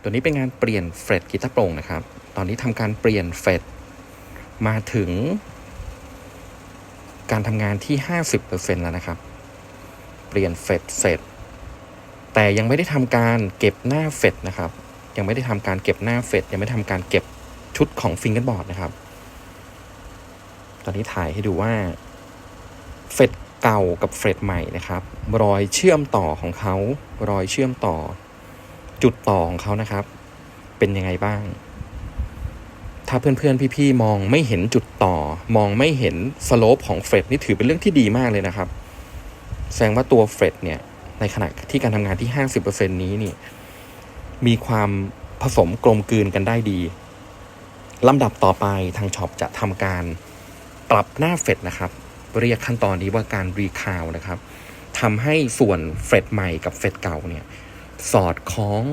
ตัวนี้เป็นงานเปลี่ยนเฟรดกีตาร์โปร่งนะครับ ตอนนี้ทำการเปลี่ยนเฟรดมาถึง การทำงานที่ 50%แล้วนะครับ เปลี่ยนเฟดเสร็จ แต่ยังไม่ได้ทำการเก็บหน้าเฟดนะครับ ยังไม่ได้ทำการเก็บหน้าเฟดยังไม่ทำการเก็บชุดของฟิงเกอร์บอร์ดนะครับ ตอนนี้ถ่ายให้ดูว่าเฟดเก่ากับเฟดใหม่นะครับ รอยเชื่อมต่อของเขา รอยเชื่อมต่อ จุดต่อของเขานะครับ เป็นยังไงบ้าง ถ้าเพื่อนๆพี่ๆมองไม่เห็นจุดต่อ มองไม่เห็นสโลปของเฟรดนี่ถือเป็นเรื่องที่ดีมากเลยนะครับ แสดงว่าตัวเฟรดเนี่ยในขณะที่การทำงานที่ 50%นี้นี่ มีความผสมกลมกลืนกันได้ดีลำดับต่อไปทางช็อปจะทำการปรับหน้าเฟรดนะครับ เรียกขั้นตอนนี้ว่าการรีคาวนะครับทำให้ส่วนเฟรดใหม่กับเฟรดเก่าเนี่ย สอดคล้อง